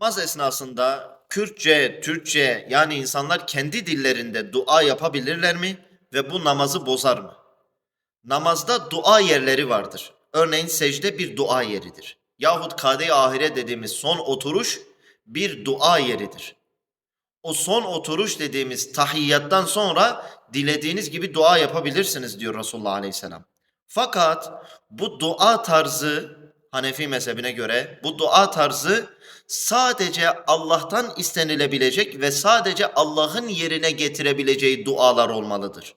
Namaz esnasında Kürtçe, Türkçe yani insanlar kendi dillerinde dua yapabilirler mi ve bu namazı bozar mı? Namazda dua yerleri vardır. Örneğin secde bir dua yeridir. Yahut kade ahire dediğimiz son oturuş bir dua yeridir. O son oturuş dediğimiz tahiyyattan sonra dilediğiniz gibi dua yapabilirsiniz diyor Resulullah Aleyhisselam. Fakat bu dua tarzı Hanefi mezhebine göre bu dua tarzı sadece Allah'tan istenilebilecek ve sadece Allah'ın yerine getirebileceği dualar olmalıdır.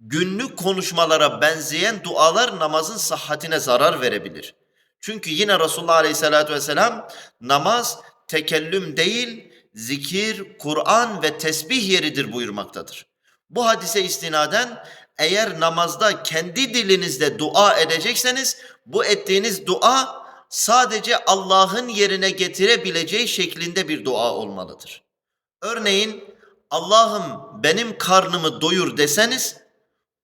Günlük konuşmalara benzeyen dualar namazın sıhhatine zarar verebilir. Çünkü yine Resulullah Aleyhisselatü Vesselam namaz tekellüm değil, zikir, Kur'an ve tesbih yeridir buyurmaktadır. Bu hadise istinaden eğer namazda kendi dilinizde dua edecekseniz bu ettiğiniz dua sadece Allah'ın yerine getirebileceği şeklinde bir dua olmalıdır. Örneğin Allah'ım benim karnımı doyur deseniz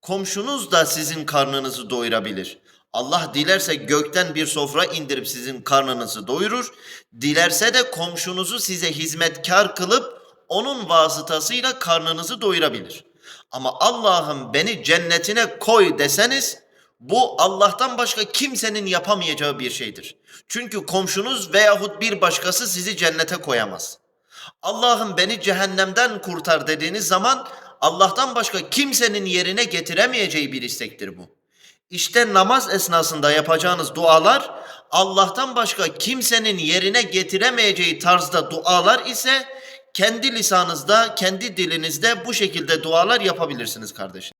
komşunuz da sizin karnınızı doyurabilir. Allah dilerse gökten bir sofra indirip sizin karnınızı doyurur. Dilerse de komşunuzu size hizmetkar kılıp onun vasıtasıyla karnınızı doyurabilir. Ama Allah'ım beni cennetine koy deseniz bu Allah'tan başka kimsenin yapamayacağı bir şeydir. Çünkü komşunuz veyahut bir başkası sizi cennete koyamaz. Allah'ım beni cehennemden kurtar dediğiniz zaman Allah'tan başka kimsenin yerine getiremeyeceği bir istektir bu. İşte namaz esnasında yapacağınız dualar Allah'tan başka kimsenin yerine getiremeyeceği tarzda dualar ise kendi lisanınızda, kendi dilinizde bu şekilde dualar yapabilirsiniz kardeşim.